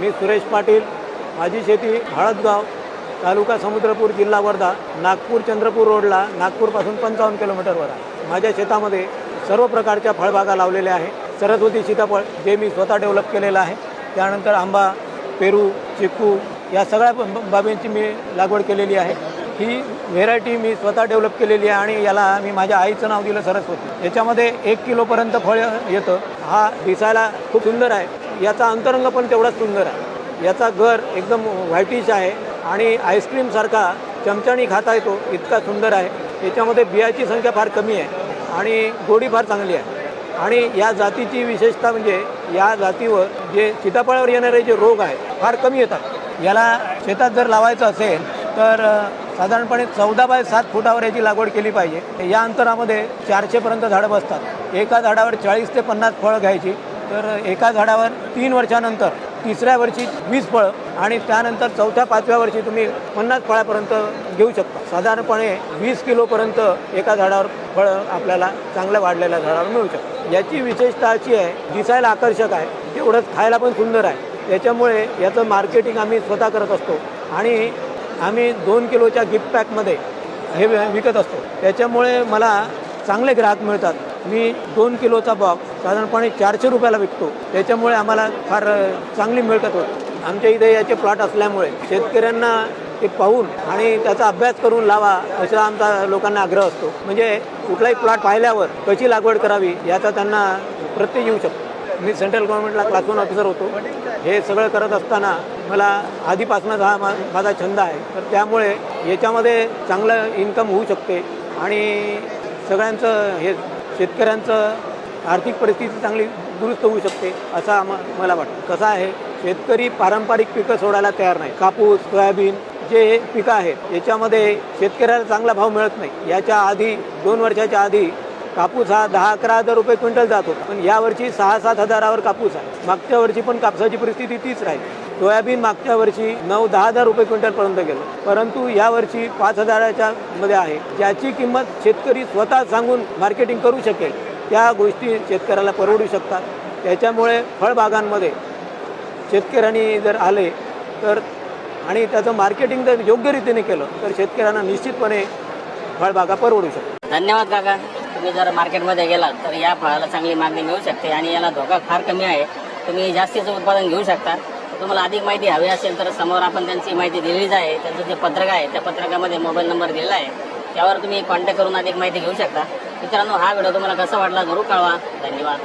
मी सुरेश पाटील माझी शेती हळदगाव तालुका समुद्रपूर जिल्हा वर्धा नागपूर चंद्रपूर रोडला नागपूरपासून पंचावन्न किलोमीटरवर आहे. माझ्या शेतामध्ये सर्व प्रकारच्या फळबागा लावलेल्या आहे. सरस्वती सीताफळ जे मी स्वतः डेव्हलप केलेलं आहे. त्यानंतर आंबा पेरू चिकू या सगळ्या बाबींची मी लागवड केलेली आहे. ही व्हेरायटी मी स्वतः डेव्हलप केलेली आहे आणि याला मी माझ्या आईचं नाव दिलं सरस्वती. याच्यामध्ये एक किलोपर्यंत फळ येतं. हा दिसायला खूप सुंदर आहे. याचा अंतरंग पण तेवढाच सुंदर आहे. याचा घर एकदम व्हाईटिश आहे आणि आईस्क्रीमसारखा चमचानी खाता येतो इतका सुंदर आहे. याच्यामध्ये बियाची संख्या फार कमी आहे आणि गोडी फार चांगली आहे. आणि या जातीची विशेषता म्हणजे या जातीवर जे सीताफळावर येणारे जे रोग आहेत फार कमी येतात. याला शेतात जर लावायचं असेल तर साधारणपणे चौदा बाय सात फुटावर याची लागवड केली पाहिजे. या अंतरामध्ये चारशेपर्यंत झाडं बसतात. एका झाडावर चाळीस ते पन्नास फळं घ्यायची. तर एका झाडावर तीन वर्षानंतर तिसऱ्या वर्षी वीस फळं आणि त्यानंतर चौथ्या पाचव्या वर्षी तुम्ही पन्नास फळापर्यंत घेऊ शकता. साधारणपणे वीस किलोपर्यंत एका झाडावर फळं आपल्याला चांगल्या वाढलेल्या झाडावर मिळू शकतात. याची विशेषता अशी आहे दिसायला आकर्षक आहे तेवढंच खायला पण सुंदर आहे. त्याच्यामुळे याचं मार्केटिंग आम्ही स्वतः करत असतो आणि आम्ही दोन किलोच्या गिफ्ट पॅकमध्ये हे विकत असतो. त्याच्यामुळे मला चांगले ग्राहक मिळतात. मी दोन किलोचा बॉक्स साधारणपणे चारशे रुपयाला विकतो. त्याच्यामुळे आम्हाला फार चांगली मिळकत होती आमच्या इथे याचे प्लॉट असल्यामुळे शेतकऱ्यांना ते पाहून आणि त्याचा अभ्यास करून लावा असा आमचा लोकांना आग्रह असतो. म्हणजे कुठलाही प्लॉट पाहिल्यावर कशी लागवड करावी याचा त्यांना प्रत्यय येऊ शकतो. मी सेंट्रल गव्हर्नमेंटला क्लास वन ऑफिसर होतो. हे सगळं करत असताना मला आधीपासूनच हा माझा छंद आहे. तर त्यामुळे याच्यामध्ये चांगलं इन्कम होऊ शकते आणि सगळ्यांचं हे शेतकऱ्यांचं आर्थिक परिस्थिती चांगली दुरुस्त होऊ शकते असं आम मला वाटतं. कसं आहे शेतकरी पारंपरिक पिकं सोडायला तयार नाही. कापूस सोयाबीन जे पिकं आहेत याच्यामध्ये शेतकऱ्याला चांगला भाव मिळत नाही. याच्या आधी दोन वर्षाच्या आधी कापूस हा दहा अकरा हजार रुपये क्विंटल जात होता. पण यावर्षी सहा सात हजारावर कापूस आहे. मागच्या वर्षी पण कापसाची परिस्थिती तीच राहील. सोयाबीन मागच्या वर्षी नऊ दहा हजार रुपये क्विंटलपर्यंत गेलं. परंतु यावर्षी पाच हजाराच्या मध्ये आहे. ज्याची किंमत शेतकरी स्वतः सांगून मार्केटिंग करू शकेल. त्या गोष्टी शेतकऱ्याला परवडू शकतात. त्याच्यामुळे फळबागांमध्ये शेतकऱ्यांनी जर आले तर आणि त्याचं मार्केटिंग जर योग्य रीतीने केलं तर शेतकऱ्यांना निश्चितपणे फळबागा परवडू शकतात. धन्यवाद काका. तुम्ही जर मार्केटमध्ये गेलात तर या फळाला चांगली मागणी मिळू शकते आणि याला धोका फार कमी आहे. तुम्ही जास्तीचं उत्पादन घेऊ शकता. तुम्हाला अधिक माहिती हवी असेल तर समोर आपण त्यांची माहिती दिलेलीच आहे. त्यांचं जे पत्रक आहे त्या पत्रकामध्ये मोबाईल नंबर दिलेला आहे. त्यावर तुम्ही कॉन्टॅक्ट करून अधिक माहिती घेऊ शकता. मित्रांनो हा व्हिडिओ तुम्हाला कसा वाटला जरूर कळवा. धन्यवाद.